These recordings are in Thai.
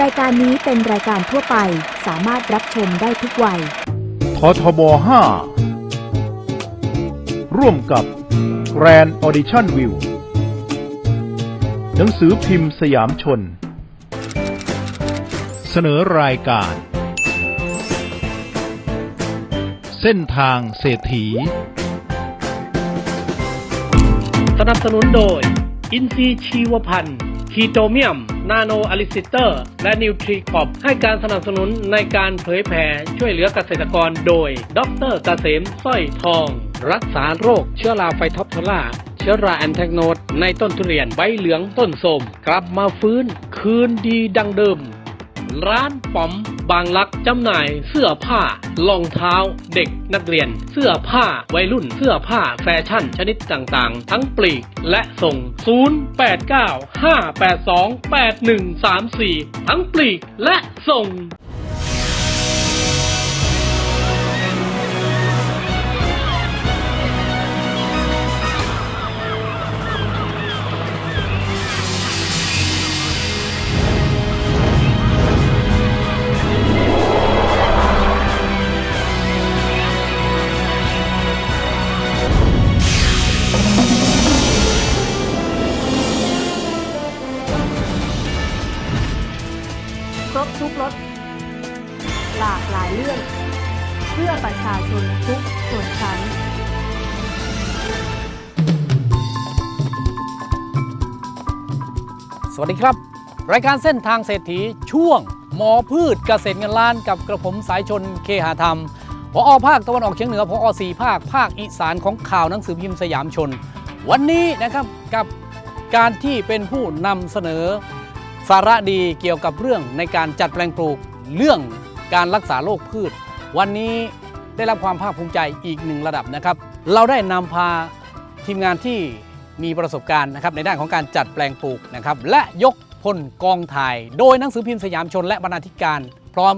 รายการนี้เป็นรายการทั่วไปสามารถรับชมได้ทุกวัย ททบ 5 ร่วมกับ Grand Audition View หนังสือพิมพ์สยามชน เสนอรายการ เส้นทางเศรษฐี สนับสนุนโดย อินซีย์ชีวพันธ์ คีโตเมียม นาโนอลิซิเตอร์ และนิวทรีคอปให้การสนับสนุนในการเผยแผ่ช่วยเหลือเกษตรกรโดย ดรเกษมสร้อยทอง รักษาโรคเชื้อราไฟท็อปโทล่าเชื้อราแอนแทกโนดในต้นทุเรียนใบเหลืองต้นโสมกลับมาฟื้น คืนดีดังเดิม ร้านป๋อมบางลักจำหน่ายเสื้อผ้ารองเท้า เด็กนักเรียน เสื้อผ้าวัยรุ่นเสื้อผ้าแฟชั่นชนิดต่างๆ ทั้งปลีกและส่ง 0895828134 ทั้งปลีกและส่ง พื่อประชาชนทุกส่วนชั้นสวัสดีครับ รายการเส้นทางเศรษฐีช่วง หมอพืชเกษตรเงินล้านกับกระผมสายชนเคหาธรรมพออภาคตะวันออกเฉียงเหนือพออสี่ภาคภาคอีสานของข่าวหนังสือพิมพ์สยามชน วันนี้นะครับกับการที่เป็นผู้นำเสนอ สาระดีเกี่ยวกับเรื่องในการจัดแปลงปลูกเรื่องการรักษาโรคพืช วันนี้ได้รับความภาคภูมิใจอีกหนึ่งระดับนะครับ เราได้นำพาทีมงานที่มีประสบการณ์นะครับในด้านของการจัดแปลงปลูกนะครับและยกพลกองถ่าย โดยหนังสือพิมพ์สยามชนและบรรณาธิการ พร้อม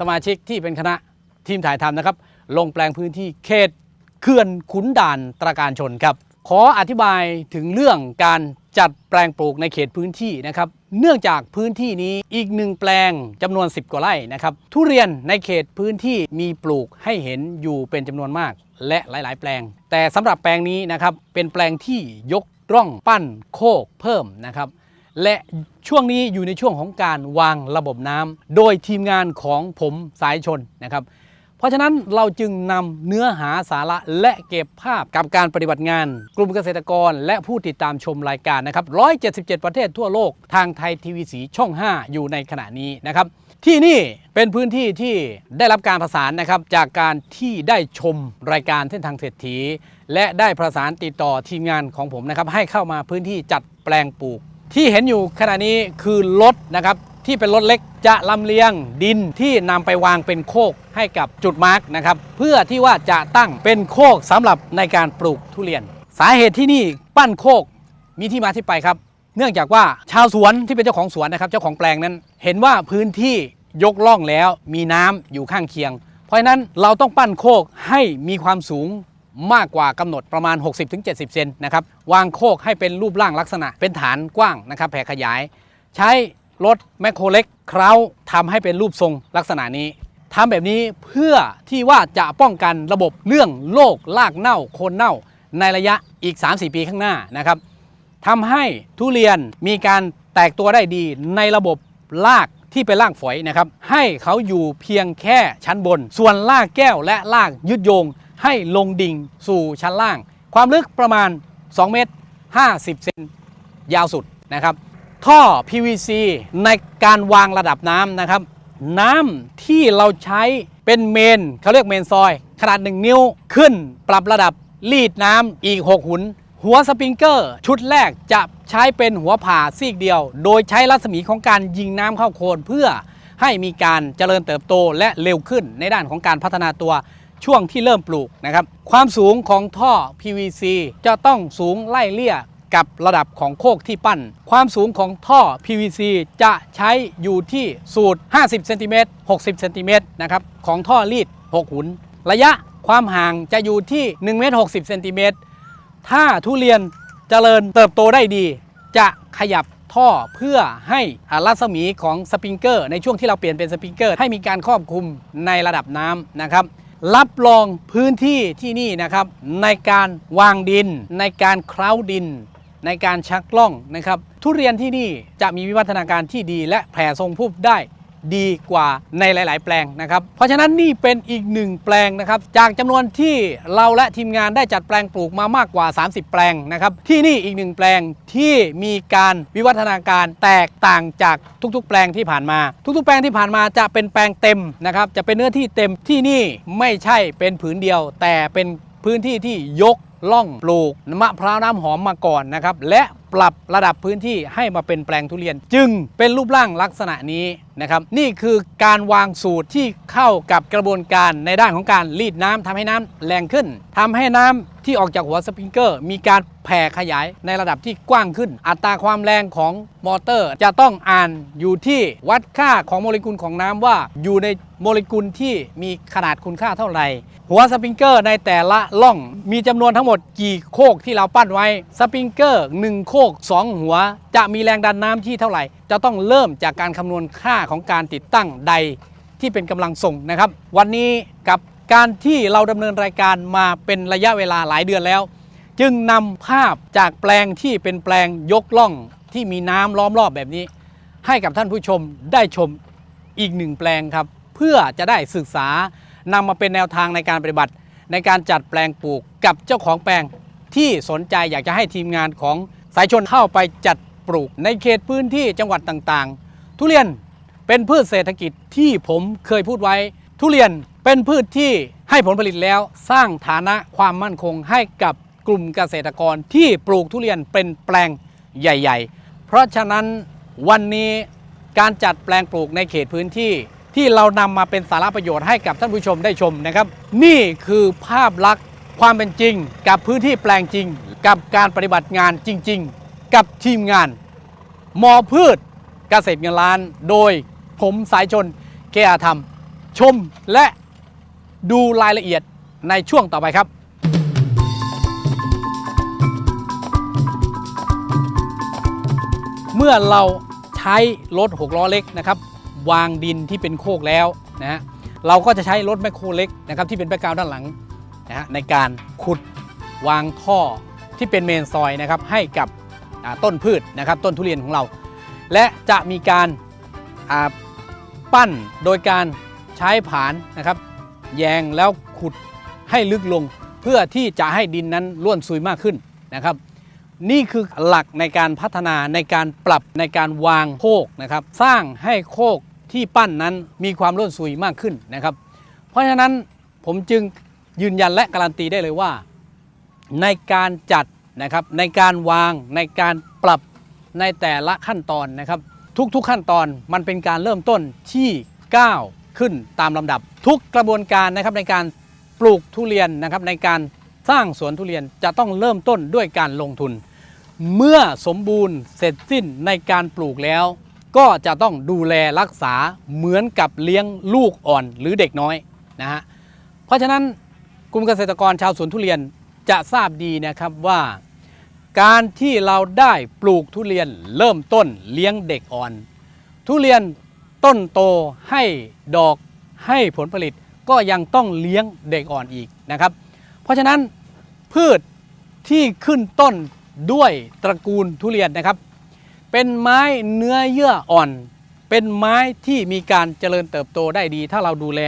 สมาชิกที่เป็นคณะทีมถ่ายทำนะครับ ลงแปลงพื้นที่เขตเขื่อนขุนด่านตราการชนครับ ขออธิบายถึงเรื่องการจัดแปลงปลูกในเขตพื้นที่นะครับ เนื่องจากพื้นที่นี้อีกหนึ่งแปลงจำนวน 10 กว่าไร่นะครับ ทุเรียนในเขตพื้นที่มีปลูกให้เห็นอยู่เป็นจำนวนมาก และหลาย ๆ แปลง แต่สำหรับแปลงนี้นะครับเป็นแปลงที่ยกร่องปั้นโคกเพิ่มนะครับ และช่วงนี้อยู่ในช่วงของการวางระบบน้ำโดยทีมงานของผมสายชนนะครับ เพราะฉะนั้นเราจึงนำเนื้อหาสาระและเก็บภาพกับการปฏิบัติงาน กลุ่มเกษตรกรและผู้ติดตามชมรายการนะครับ 177 ประเทศทั่วโลกทางไทยทีวีสีช่อง 5 อยู่ในขณะนี้นะครับ ที่นี่เป็นพื้นที่ที่ได้รับการประสานนะครับจากการที่ได้ชมรายการเส้นทางเศรษฐี และได้ประสานติดต่อทีมงานของผมนะครับให้เข้ามาพื้นที่จัดแปลงปลูก ที่เห็นอยู่ขณะนี้คือรถนะครับ ที่เป็นรถเล็กจะลำเลียงดินที่นำไปวางเป็นโคกให้กับจุดมาร์กนะครับ เพื่อที่ว่าจะตั้งเป็นโคกสำหรับในการปลูกทุเรียน สาเหตุที่นี่ปั้นโคกมีที่มาที่ไปครับ เนื่องจากว่าชาวสวนที่เป็นเจ้าของสวนนะครับ เจ้าของแปลงนั้น เห็นว่าพื้นที่ยกล่องแล้วมีน้ำอยู่ข้างเคียง เพราะฉะนั้นเราต้องปั้นโคกให้มีความสูงมากกว่ากำหนดประมาณ 60-70 เซนนะครับ วางโคกให้เป็นรูปร่างลักษณะเป็นฐานกว้างนะครับ แผ่ขยาย ใช้ รถแมคโครเล็กเคล้าทำให้เป็นรูปทรงลักษณะนี้ทำแบบนี้เพื่อที่ว่าจะป้องกันระบบเรื่องโรคลากเน่าโคนเน่า ในระยะอีก 3-4 ปีข้างหน้านะครับทำให้ทุเรียนมีการแตกตัวได้ดีในระบบรากที่เป็นรากฝอยนะครับ ให้เขาอยู่เพียงแค่ชั้นบน ส่วนรากแก้วและรากยึดโยง ให้ลงดิ่งสู่ชั้นล่าง ความลึกประมาณ 2 เมตร 50 เซนยาวสุดนะครับ ท่อ PVC ในการวางระดับน้ำนะครับ น้ำที่เราใช้เป็นเมนเขาเรียกเมนซอย ขนาด 1 นิ้วขึ้นปรับระดับลีดน้ำอีก 6 หุน หัวสปริงเกอร์ ชุดแรกจะใช้เป็นหัวผ่าซีกเดียว โดยใช้รัศมีของการยิงน้ำเข้าโคนเพื่อให้มีการเจริญเติบโตและเร็วขึ้นในด้านของการพัฒนาตัวช่วงที่เริ่มปลูกนะครับ ความสูงของท่อ PVC จะต้องสูงไล่เลี่ย กับระดับของโคกที่ปั้น ความสูงของท่อ PVC จะใช้อยู่ที่สูตร 50เซนติเมตร60เซนติเมตรนะครับของท่อรีด 6 หุน ระยะความห่างจะอยู่ที่1เมตร60เซนติเมตรถ้าทุเรียนเจริญเติบโตได้ดี จะขยับท่อเพื่อให้รัศมีของสปริงเกอร์ในช่วงที่เราเปลี่ยนเป็นสปริงเกอร์ให้มีการครอบคลุมในระดับน้ำนะครับ รับรองพื้นที่ที่นี่นะครับ ในการวางดิน ในการเคล้าดิน ในการชักล่องนะครับ ทุเรียนที่นี่จะมีวิวัฒนาการที่ดี และแผ่ทรงพุ่มได้ดีกว่าในหลาย ๆ แปลงนะครับ เพราะฉะนั้นนี่เป็นอีกหนึ่งแปลงนะครับ จากจำนวนที่เราและทีมงานได้จัดแปลงปลูกมามากกว่า 30 แปลงนะครับ ที่นี่อีกหนึ่งแปลงที่มีการวิวัฒนาการแตกต่างจากทุก ๆ แปลงที่ผ่านมา ทุก ๆ แปลงที่ผ่านมาจะเป็นแปลงเต็มนะครับ จะเป็นเนื้อที่เต็มที่นี่ไม่ใช่เป็นผืนเดียว แต่เป็นพื้นที่ที่ยก ล่องปลูกมะพร้าวน้ำหอมมาก่อนนะครับและ ปรับระดับพื้นที่ให้มาเป็นแปลงทุเรียน จึงเป็นรูปร่างลักษณะนี้นะครับนี่คือการวางสูตรที่เข้ากับกระบวนการในด้านของการรีดน้ำทำให้น้ำแรงขึ้นทำให้น้ำที่ออกจากหัวสปริงเกอร์ มีการแผ่ขยายในระดับที่กว้างขึ้น อัตราความแรงของมอเตอร์ จะต้องอ่านอยู่ที่วัดค่าของโมเลกุลของน้ำว่าอยู่ในโมเลกุลที่มีขนาดคุณค่าเท่าไหร่ หัวสปริงเกอร์ในแต่ละล่องมีจำนวนทั้งหมดกี่โคกที่เราปั้นไว้สปริงเกอร์1โคก 2 หัว จะมีแรงดันน้ำที่เท่าไหร่ จะต้องเริ่มจากการคำนวณค่าของการติดตั้งใดที่เป็นกำลังส่งนะครับ วันนี้กับการที่เราดำเนินรายการมาเป็นระยะเวลาหลายเดือนแล้ว จึงนำภาพจากแปลงที่เป็นแปลงยกล่องที่มีน้ำล้อมรอบแบบนี้ ให้กับท่านผู้ชมได้ชมอีกหนึ่งแปลงครับ เพื่อจะได้ศึกษานำมาเป็นแนวทางในการปฏิบัติ ในการจัดแปลงปลูกกับเจ้าของแปลงที่สนใจอยากจะให้ทีมงานของ สายชนเข้าไปจัดปลูกในเขตพื้นที่จังหวัดต่างๆ ทุเรียนเป็นพืชเศรษฐกิจที่ผมเคยพูดไว้ ทุเรียนเป็นพืชที่ให้ผลผลิตแล้วสร้างฐานะความมั่นคงให้กับกลุ่มเกษตรกรที่ปลูกทุเรียนเป็นแปลงใหญ่ ๆ เพราะฉะนั้นวันนี้การจัดแปลงปลูกในเขตพื้นที่ที่เรานำมาเป็นสาระประโยชน์ให้กับท่านผู้ชมได้ชมนะครับ นี่คือภาพลักษณ์ความเป็นจริง กับพื้นที่แปลงจริง กับการปฏิบัติงานจริง ๆ กับทีมงานมอพืชเกษตรเงินล้าน โดยผมสายชนเกียรธรรม ชมและดูรายละเอียดในช่วงต่อไปครับเมื่อเราใช้รถหกล้อเล็กนะครับวางดินที่เป็นโคกแล้วนะฮะเราก็จะใช้รถแมคโครเล็กนะครับที่เป็นแบ็กกราวด้านหลังนะฮะในการขุดวางท่อ ที่เป็นเมนซอยนะครับให้กับต้นพืชนะครับต้นทุเรียนของเรา และจะมีการปั้นโดยการใช้ผานนะครับ แยงแล้วขุดให้ลึกลง เพื่อที่จะให้ดินนั้นร่วนซุยมากขึ้นนะครับ นี่คือหลักในการพัฒนาในการปรับในการวางโคกนะครับ สร้างให้โคกที่ปั้นนั้นมีความร่วนซุยมากขึ้นนะครับ เพราะฉะนั้นผมจึงยืนยันและการันตีได้เลยว่า ในการจัดนะครับในการวางในการปรับในแต่ละขั้นตอนนะครับ ทุกๆขั้นตอนมันเป็นการเริ่มต้นที่ก้าวขึ้นตามลำดับ ทุกกระบวนการนะครับในการปลูกทุเรียนนะครับในการสร้างสวนทุเรียนจะต้องเริ่มต้นด้วยการลงทุน เมื่อสมบูรณ์เสร็จสิ้นในการปลูกแล้ว ก็จะต้องดูแลรักษาเหมือนกับเลี้ยงลูกอ่อนหรือเด็กน้อยนะฮะเพราะฉะนั้นกลุ่มเกษตรกรชาวสวนทุเรียน จะทราบดีนะครับว่า การที่เราได้ปลูกทุเรียนเริ่มต้นเลี้ยงเด็กอ่อน ทุเรียนต้นโตให้ดอกให้ผลผลิตก็ยังต้องเลี้ยงเด็กอ่อนอีกนะครับ เพราะฉะนั้นพืชที่ขึ้นต้นด้วยตระกูลทุเรียนนะครับ เป็นไม้เนื้อเยื่ออ่อน เป็นไม้ที่มีการเจริญเติบโตได้ดี ถ้าเราดูแล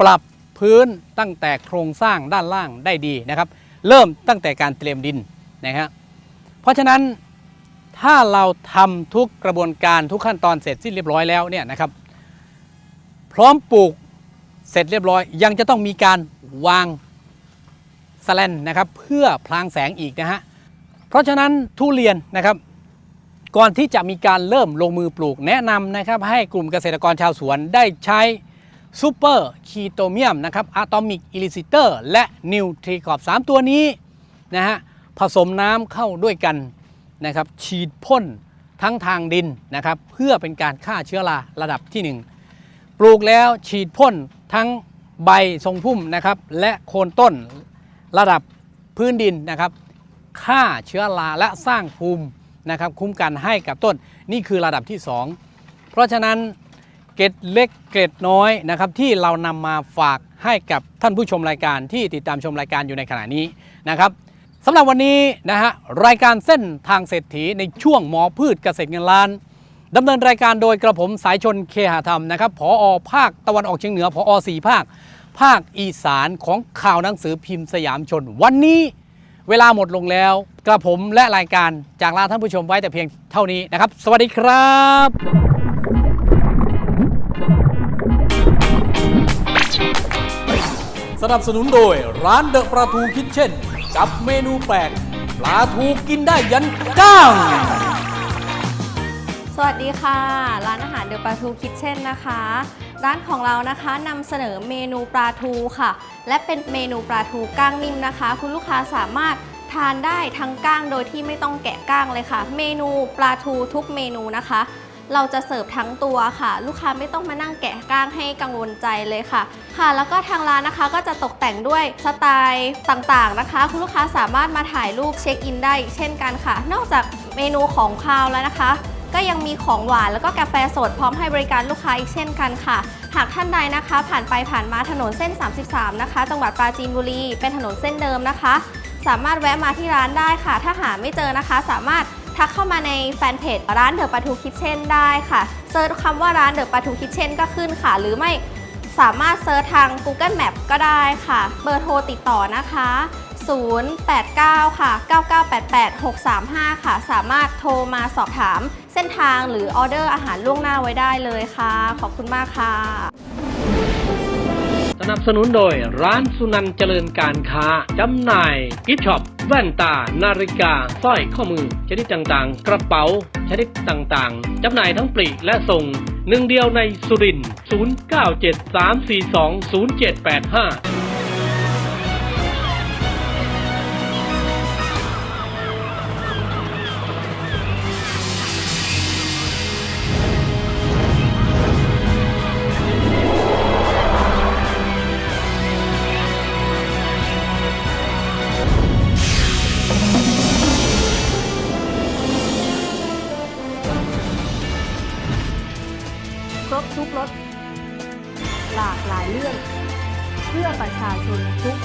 ปรับพื้นตั้งแต่โครงสร้างด้านล่างได้ดีนะครับ เริ่มตั้งแต่การเตรียมดินนะครับเพราะฉะนั้นถ้าเราทำทุกกระบวนการทุกขั้นตอนเสร็จสิ้นเรียบร้อยแล้วเนี่ยนะครับ พร้อมปลูกเสร็จเรียบร้อย ยังจะต้องมีการวางสแลนนะครับเพื่อพลางแสงอีกนะฮะเพราะฉะนั้นทุเรียนนะครับ ก่อนที่จะมีการเริ่มลงมือปลูกแนะนำนะครับ ให้กลุ่มเกษตรกรชาวสวนได้ใช้ ซูเปอร์คีโตเมียมนะครับอะตอมิกอิลิซิเตอร์และนิวทรีคอร์3ตัวนี้นะฮะผสมน้ำเข้าด้วยกันนะครับฉีดพ่นทั้งทางดินนะครับเพื่อเป็นการฆ่าเชื้อราระดับที่ 1 ปลูกแล้วฉีดพ่นทั้งใบทรงพุ่มนะครับและโคนต้นระดับพื้นดินนะครับฆ่าเชื้อราและสร้างภูมินะครับคุ้มกันให้กับต้นนี่คือระดับที่ 2 เพราะฉะนั้น เกร็ดเล็กเกร็ดน้อยนะครับที่เรานำมาฝากให้กับท่านผู้ชมรายการที่ติดตามชมรายการอยู่ในขณะนี้นะครับสำหรับวันนี้นะฮะรายการเส้นทางเศรษฐีในช่วงหมอพืชเกษตรเงินล้านดำเนินรายการโดยกระผมสายชนเคหธรรมนะครับผอภาคตะวันออกเฉียงเหนือผอสี่ภาค ภาคอีสานของข่าวหนังสือพิมพ์สยามชน วันนี้เวลาหมดลงแล้ว กระผมและรายการจากลาท่านผู้ชมไว้แต่เพียงเท่านี้นะครับ สวัสดีครับ สนับสนุนโดยร้านเดอะปลาทูคิทเช่น กับเมนูแปลกปลาทูกินได้ยันก้างสวัสดีค่ะ ร้านอาหารเดอะปลาทูคิทเช่นนะคะ ร้านของเรานะคะนำเสนอเมนูปลาทูค่ะ และเป็นเมนูปลาทูก้างนิ่มนะคะ คุณลูกค้าสามารถทานได้ทั้งก้างโดยที่ไม่ต้องแกะก้างเลยค่ะ เมนูปลาทูทุกเมนูนะคะ เราจะเสิร์ฟทั้งตัวค่ะ ลูกค้าไม่ต้องมานั่งแกะก้างให้กังวลใจเลยค่ะ ค่ะ แล้วก็ทางร้านนะคะก็จะตกแต่งด้วยสไตล์ต่างๆนะคะ คุณลูกค้าสามารถมาถ่ายรูปเช็คอินได้อีกเช่นกันค่ะ นอกจากเมนูของคาวแล้วนะคะก็ยังมีของหวานแล้วก็กาแฟสดพร้อมให้บริการลูกค้าอีกเช่นกันค่ะ หากท่านใดนะคะ ผ่านไปผ่านมาถนนเส้น 33 นะคะ จังหวัดปราจีนบุรี เป็นถนนเส้นเดิมนะคะ สามารถแวะมาที่ร้านได้ค่ะ ถ้าหาไม่เจอนะคะ สามารถ ทักเข้ามาในแฟนเพจร้านเดอะปาทูคิทเช่นได้ค่ะเซิร์ชคำว่าร้านเดอะปาทูคิทเช่นก็ขึ้นค่ะ หรือไม่สามารถเซิร์ชทาง Google Map ก็ได้ค่ะ เบอร์โทรติดต่อนะคะ 089 ค่ะ 9988 635 ค่ะ สามารถโทรมาสอบถามเส้นทางหรือออเดอร์อาหารล่วงหน้าไว้ได้เลยค่ะ ขอบคุณมากค่ะ นับสนุนโดยร้านสุนันเจริญการค้า จำหน่ายกิฟช็อป แว่นตา นาฬิกาสร้อยข้อมือ ชนิดต่างๆ กระเป๋า ชนิดต่างๆ จำหน่ายทั้งปลีกและส่งหนึ่งเดียวในสุรินทร์0973420785 หลา